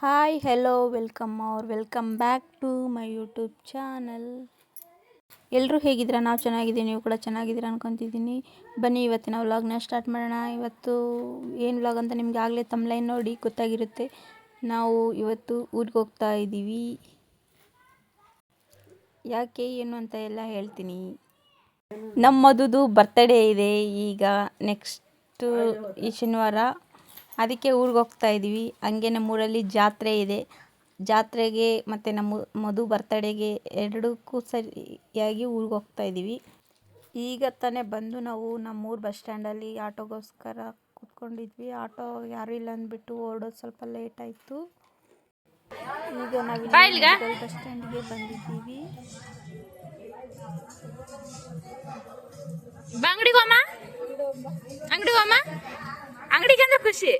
Hi hello welcome ಅವ್ರ welcome back to my YouTube channel ಎಲ್ಲರೂ ಹೇಗಿದ್ದೀರಾ? ನಾವು ಚೆನ್ನಾಗಿದ್ದೀವಿ, ನೀವು ಕೂಡ ಚೆನ್ನಾಗಿದ್ದೀರಾ ಅನ್ಕೊತಿದ್ದೀನಿ. ಬನ್ನಿ, ಇವತ್ತಿನ ವ್ಲಾಗ್ನ ಸ್ಟಾರ್ಟ್ ಮಾಡೋಣ. ಇವತ್ತು ಏನು ವ್ಲಾಗ್ ಅಂತ ನಿಮ್ಗೆ ಆಗಲೇ ತಮ್ಲೈನ್ ನೋಡಿ ಗೊತ್ತಾಗಿರುತ್ತೆ. ನಾವು ಇವತ್ತು ಊರಿಗೆ ಹೋಗ್ತಾ ಇದ್ದೀವಿ. ಯಾಕೆ, ಏನು ಅಂತ ಎಲ್ಲ ಹೇಳ್ತೀನಿ. ನಮ್ಮದು ಬರ್ತ್ಡೇ ಬರ್ತಡೇ ಇದೆ. ಈಗ ನೆಕ್ಸ್ಟು ಈ ಶನಿವಾರ ಅದಕ್ಕೆ ಊರಿಗೆ ಹೋಗ್ತಾ ಇದ್ದೀವಿ ಹಂಗೆ ನಮ್ಮೂರಲ್ಲಿ ಜಾತ್ರೆ ಇದೆ. ಜಾತ್ರೆಗೆ ಮತ್ತು ನಮ್ಮ ಮಧು ಬರ್ತಡೇಗೆ ಎರಡಕ್ಕೂ ಸರಿಯಾಗಿ ಊರಿಗೆ ಹೋಗ್ತಾ ಇದ್ದೀವಿ ಈಗ ತಾನೇ ಬಂದು ನಾವು ನಮ್ಮೂರು ಬಸ್ ಸ್ಟ್ಯಾಂಡಲ್ಲಿ ಆಟೋಗೋಸ್ಕರ ಕೂತ್ಕೊಂಡಿದ್ವಿ. ಆಟೋ ಯಾರು ಇಲ್ಲ ಅಂದ್ಬಿಟ್ಟು ಓಡೋದು ಸ್ವಲ್ಪ ಲೇಟ್ ಆಯಿತು. ಈಗ ನಾವು ಬಸ್ ಸ್ಟ್ಯಾಂಡ್ಗೆ ಬಂದಿದ್ದೀವಿ. ಅಂಗಡಿಗೆ ಹೋಮ ಖುಷಿ.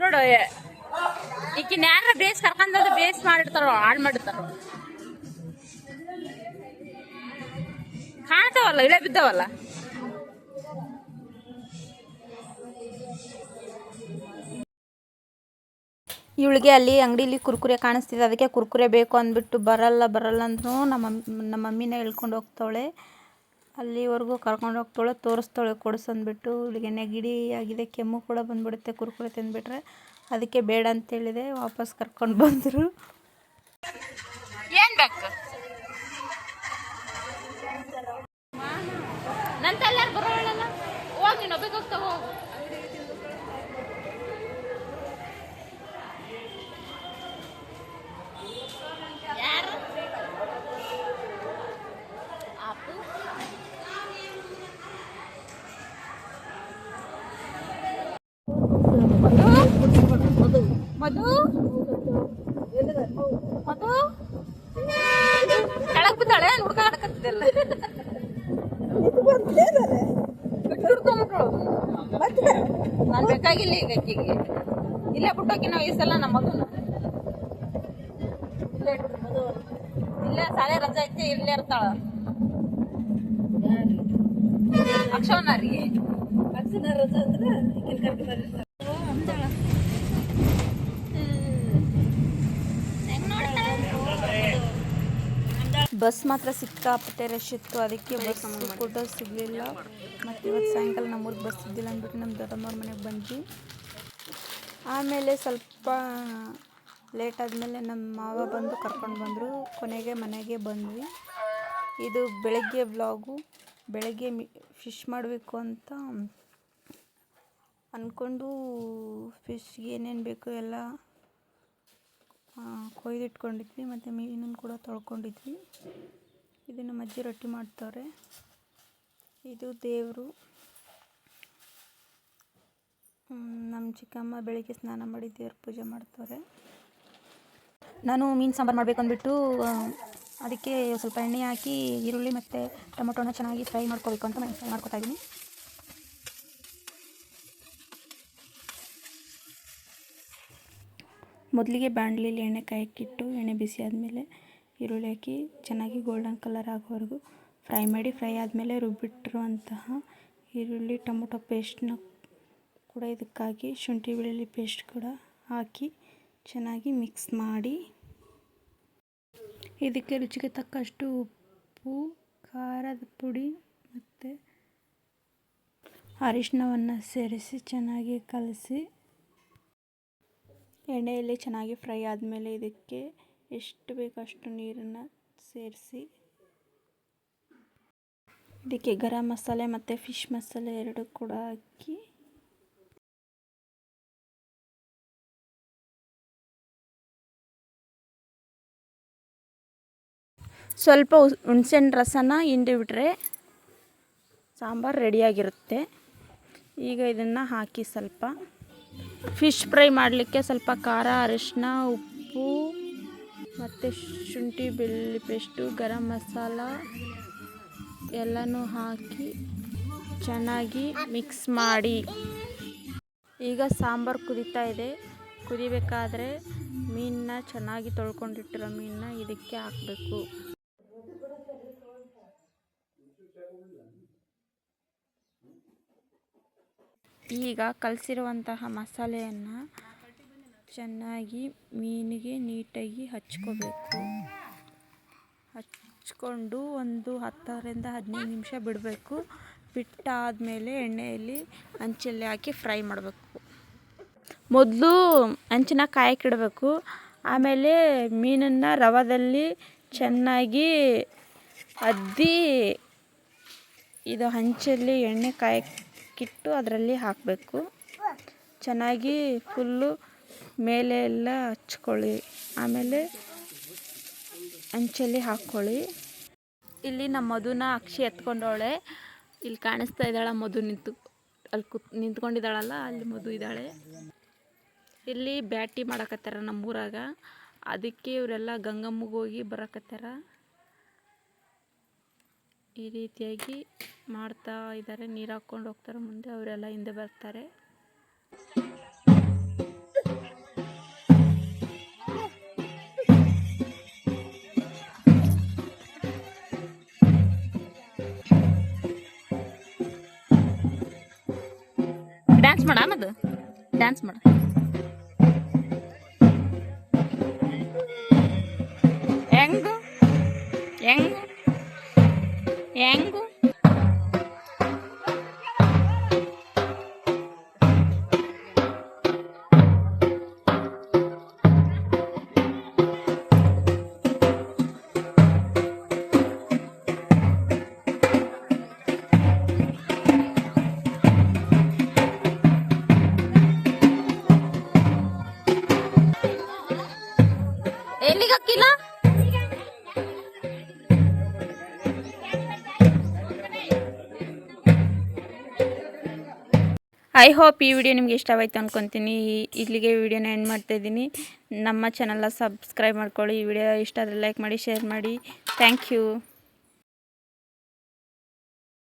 ನೋಡು ಈಕಿನ ಯಾರ ಬೇಸ್ ಕರ್ಕೊಂಡ್ ಬೇಸ್ ಮಾಡಿರ್ತಾರೋ, ಹಾಳ್ ಮಾಡಿರ್ತಾರೋ. ಕಾಣ್ತಾವಲ್ಲ, ಇಳೆ ಬಿದ್ದಾವಲ್ಲ. ಇವಳಿಗೆ ಅಲ್ಲಿ ಅಂಗಡಿಲಿ ಕುರ್ಕುರೆ ಕಾಣಿಸ್ತಿದೆ, ಅದಕ್ಕೆ ಕುರ್ಕುರೆ ಬೇಕು ಅಂದ್ಬಿಟ್ಟು ಬರಲ್ಲ ಬರಲ್ಲ ಅಂದ್ರೂ ನಮ್ಮ ನಮ್ಮ ಮಮ್ಮಿನೇ ಹೇಳ್ಕೊಂಡು ಹೋಗ್ತಾವಳೆ. ಅಲ್ಲಿವರೆಗೂ ಕರ್ಕೊಂಡು ಹೋಗ್ತಾಳೆ, ತೋರಿಸ್ತಾಳೆ ಕೊಡಿಸಂದ್ಬಿಟ್ಟು ಇವಳಿಗೆ ನೆಗಡಿ ಆಗಿದೆ, ಕೆಮ್ಮು ಕೂಡ ಬಂದ್ಬಿಡುತ್ತೆ, ಕುರ್ಕುರೆ ತಿಂದುಬಿಟ್ರೆ. ಅದಕ್ಕೆ ಬೇಡ ಅಂತೇಳಿದೆ ವಾಪಸ್ ಕರ್ಕೊಂಡು ಬಂದರು ಏನ್ ಬೇಕು ನಂತ ಎಲ್ಲಾರು ಬರೋಳಲ್ಲ ಹೋಗಿ ನೀನು ಒಬ್ಬಕ್ಕೆ ಹೋಗ್ತಾವ ಹೋಗು ಯಾರು ಅಪ್ಪು ಮಧು ಕೆಳಗ್ ಬಿದ್ದಾಳೆ? ಹುಡುಗ ಆಡಕತ್ತಿದ್ದಲ್ಲ. ಬೇಕಾಗಿಲ್ಲ ಈಗ ಅಕ್ಕಿಗೆ. ಇಲ್ಲೇ ಬಿಟ್ಟೋಕಿ ನಾವು ಈ ಸಲ ನಮ್ಮ ಮಗನ. ಇಲ್ಲೇ ಶಾಲೆ ರಜೆ ಐತಿ, ಇಲ್ಲೇ ಇರ್ತಾಳ. ಅಕ್ಷವನ ರೀ. ಬಸ್ ಮಾತ್ರ ಸಿಕ್ಕಾಪಟ್ಟೆ ರಶ್ ಇತ್ತು. ಅದಕ್ಕೆ ಬಸ್ ಕೂಡ ಸಿಗಲಿಲ್ಲ. ಮತ್ತು ಇವತ್ತು ಸಾಯಂಕಾಲ ನಮ್ಮೂರಿಗೆ ಬಸ್ ಇದ್ದಿಲ್ಲ ಅಂದ್ಬಿಟ್ಟು ನಮ್ಮ ದೊಡ್ಡಮ್ಮವ್ರ ಮನೆಗೆ ಬಂದ್ವಿ. ಆಮೇಲೆ ಸ್ವಲ್ಪ ಲೇಟ್ ಆದಮೇಲೆ ನಮ್ಮ ಮಾವ ಬಂದು ಕರ್ಕೊಂಡು ಬಂದರು. ಕೊನೆಗೆ ಮನೆಗೆ ಬಂದ್ವಿ. ಇದು ಬೆಳಗ್ಗೆ ವ್ಲಾಗು ಬೆಳಗ್ಗೆ ಮಿ ಫಿಶ್ ಮಾಡಬೇಕು ಅಂತ ಅಂದ್ಕೊಂಡು ಫಿಶ್ಗೆ ಏನೇನು ಬೇಕು ಎಲ್ಲ ಕೊಯ್ದಿಟ್ಕೊಂಡಿದ್ವಿ, ಮತ್ತು ಮೀನನ್ನು ಕೂಡ ತೊಳ್ಕೊಂಡಿದ್ವಿ. ಇದು ನಮ್ಮ ಅಜ್ಜಿ ರೊಟ್ಟಿ ಮಾಡ್ತವ್ರೆ. ಇದು ದೇವರು. ನಮ್ಮ ಚಿಕ್ಕಮ್ಮ ಬೆಳಗ್ಗೆ ಸ್ನಾನ ಮಾಡಿ ದೇವ್ರ ಪೂಜೆ ಮಾಡ್ತವ್ರೆ. ನಾನು ಮೀನು ಸಾಂಬಾರು ಮಾಡಬೇಕು ಅಂದ್ಬಿಟ್ಟು ಅದಕ್ಕೆ ಸ್ವಲ್ಪ ಎಣ್ಣೆ ಹಾಕಿ, ಈರುಳ್ಳಿ ಮತ್ತು ಟೊಮೊಟೊನ ಚೆನ್ನಾಗಿ ಫ್ರೈ ಮಾಡ್ಕೋಬೇಕು ಅಂತ ಫ್ರೈ ಮಾಡ್ಕೊತಾ ಇದ್ದೀನಿ ಮೊದಲಿಗೆ ಬಾಣಲಿಲಿ ಎಣ್ಣೆ ಕಾಯಕ್ಕಿಟ್ಟು ಎಣ್ಣೆ ಬಿಸಿ ಆದಮೇಲೆ ಈರುಳ್ಳಿ ಹಾಕಿ ಚೆನ್ನಾಗಿ ಗೋಲ್ಡನ್ ಕಲರ್ ಆಗೋವರೆಗೂ ಫ್ರೈ ಮಾಡಿ ಫ್ರೈ ಆದಮೇಲೆ ರುಬ್ಬಿಟ್ಟಿರುವಂತಹ ಈರುಳ್ಳಿ, ಟೊಮೊಟೊ ಪೇಸ್ಟ್ನ ಕೂಡ ಇದಕ್ಕಾಗಿ ಶುಂಠಿ, ಬೆಳ್ಳುಳ್ಳಿ ಪೇಸ್ಟ್ ಕೂಡ ಹಾಕಿ ಚೆನ್ನಾಗಿ ಮಿಕ್ಸ್ ಮಾಡಿ. ಇದಕ್ಕೆ ರುಚಿಗೆ ತಕ್ಕಷ್ಟು ಉಪ್ಪು, ಖಾರದ ಪುಡಿ ಮತ್ತು ಅರಿಶಿನವನ್ನು ಸೇರಿಸಿ ಚೆನ್ನಾಗಿ ಕಲಸಿ. ಎಣ್ಣೆಯಲ್ಲಿ ಚೆನ್ನಾಗಿ ಫ್ರೈ ಆದಮೇಲೆ ಇದಕ್ಕೆ ಎಷ್ಟು ಬೇಕಷ್ಟು ನೀರನ್ನು ಸೇರಿಸಿ, ಇದಕ್ಕೆ ಗರಂ ಮಸಾಲೆ ಮತ್ತು ಫಿಶ್ ಮಸಾಲೆ ಎರಡು ಕೂಡ ಹಾಕಿ, ಸ್ವಲ್ಪ ಹುಣ್ಸೆಹಣ್ಣು ರಸನ ಹಿಂಡಿ ಬಿಟ್ಟರೆ ಸಾಂಬಾರು ರೆಡಿಯಾಗಿರುತ್ತೆ ಈಗ ಇದನ್ನು ಹಾಕಿ ಸ್ವಲ್ಪ ಫಿಶ್ ಫ್ರೈ ಮಾಡಲಿಕ್ಕೆ ಸ್ವಲ್ಪ ಖಾರ ಅರಿಶಿನ ಉಪ್ಪು ಮತ್ತು ಶುಂಠಿ, ಬೆಳ್ಳುಳ್ಳಿ ಪೇಸ್ಟು, ಗರಂ ಮಸಾಲ ಎಲ್ಲನೂ ಹಾಕಿ ಚೆನ್ನಾಗಿ ಮಿಕ್ಸ್ ಮಾಡಿ. ಈಗ ಸಾಂಬಾರು ಕುದೀತಾ ಇದೆ. ಕುದಿಬೇಕಾದ್ರೆ ಮೀನನ್ನ ಚೆನ್ನಾಗಿ ತೊಳ್ಕೊಂಡಿಟ್ಟಿರೋ ಮೀನನ್ನ ಇದಕ್ಕೆ ಹಾಕಬೇಕು. ಈಗ ಕಲಸಿರುವಂತಹ ಮಸಾಲೆಯನ್ನು ಚೆನ್ನಾಗಿ ಮೀನಿಗೆ ನೀಟಾಗಿ ಹಚ್ಕೋಬೇಕು. ಹಚ್ಕೊಂಡು ಒಂದು ಹತ್ತರಿಂದ ಹದಿನೈದು ನಿಮಿಷ ಬಿಡಬೇಕು. ಬಿಟ್ಟಾದಮೇಲೆ ಎಣ್ಣೆಯಲ್ಲಿ ಹಂಚಲ್ಲಿ ಹಾಕಿ ಫ್ರೈ ಮಾಡಬೇಕು. ಮೊದಲು ಹಂಚಿನ ಕಾಯಕ್ಕಿಡಬೇಕು ಆಮೇಲೆ ಮೀನನ್ನು ರವದಲ್ಲಿ ಚೆನ್ನಾಗಿ ಅದ್ದಿ ಇದು ಹಂಚಲ್ಲಿ ಎಣ್ಣೆ ಕಾಯಕ್ಕಿಟ್ಟು ಅದರಲ್ಲಿ ಹಾಕಬೇಕು. ಚೆನ್ನಾಗಿ ಫುಲ್ಲು ಮೇಲೆ ಎಲ್ಲ ಹಚ್ಕೊಳ್ಳಿ. ಆಮೇಲೆ ಅಂಚಲ್ಲಿ ಹಾಕ್ಕೊಳ್ಳಿ. ಇಲ್ಲಿ ನಮ್ಮ ಮಧುನ ಅಕ್ಷಿ ಎತ್ಕೊಂಡವಳೆ. ಇಲ್ಲಿ ಕಾಣಿಸ್ತಾ ಇದ್ದಾಳೆ ಮಧು ನಿಂತು, ಅಲ್ಲಿ ಕುತ್, ನಿಂತ್ಕೊಂಡಿದ್ದಾಳಲ್ಲ, ಅಲ್ಲಿ ಮಧು ಇದ್ದಾಳೆ. ಇಲ್ಲಿ ಬ್ಯಾಟಿ ಮಾಡಕತ್ತಾರ ನಮ್ಮೂರಾಗ. ಅದಕ್ಕೆ ಇವರೆಲ್ಲ ಗಂಗಮ್ಮಗೆ ಹೋಗಿ ಬರಕತ್ತಾರ. ಈ ರೀತಿಯಾಗಿ ಮಾಡ್ತಾ ಇದ್ದಾರೆ. ನೀರು ಹಾಕ್ಕೊಂಡು ಹೋಗ್ತಾರೆ ಮುಂದೆ. ಅವರೆಲ್ಲ ಹಿಂದೆ ಬರ್ತಾರೆ. ಡ್ಯಾನ್ಸ್ ಮಾಡ ಡ್ಯಾನ್ಸ್ ಮಾಡ. ಐ ಹೋಪ್ ಈ ವಿಡಿಯೋ ನಿಮ್ಗೆ ಇಷ್ಟವಾಯ್ತು ಅಂದ್ಕೊತೀನಿ ಇಲ್ಲಿಗೆ ವಿಡಿಯೋನ ಎಂಡ್ ಮಾಡ್ತಾ ಇದ್ದೀನಿ. ನಮ್ಮ ಚಾನಲ್ನ ಸಬ್ಸ್ಕ್ರೈಬ್ ಮಾಡ್ಕೊಳ್ಳಿ. ಈ ವಿಡಿಯೋ ಇಷ್ಟ ಆದರೆ ಲೈಕ್ ಮಾಡಿ ಶೇರ್ ಮಾಡಿ. Thank you